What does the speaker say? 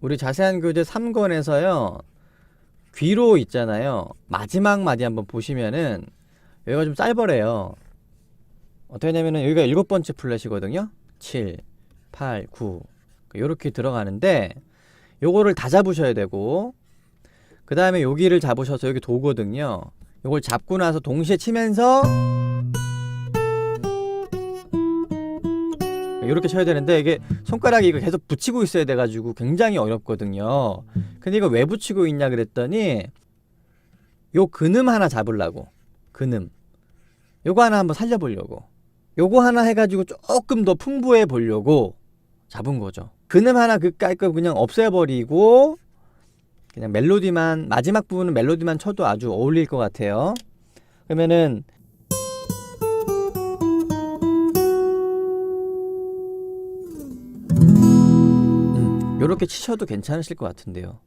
우리 자세한 교재 3권에서요. 귀로 있잖아요. 마지막 마디 한번 보시면은 여기가 좀 짧아래요. 어떻게 하냐면은 여기가 일곱 번째 플랫이거든요. 7, 8, 9. 요렇게 들어가는데 요거를 다 잡으셔야 되고 그 다음에 여기를 잡으셔서 여기 도거든요. 요걸 잡고 나서 동시에 치면서 이렇게 쳐야 되는데 이게 손가락이 이거 계속 붙이고 있어야 돼가지고 굉장히 어렵거든요. 근데 이거 왜 붙이고 있냐 그랬더니 요 근음 하나 잡으려고 근음 요거 하나 한번 살려보려고 요거 하나 해가지고 조금 더 풍부해 보려고 잡은 거죠. 근음 하나 그 깔끔 그냥 없애버리고 그냥 멜로디만 마지막 부분은 멜로디만 쳐도 아주 어울릴 것 같아요. 그러면은 음, 요렇게 치셔도 괜찮으실 것 같은데요.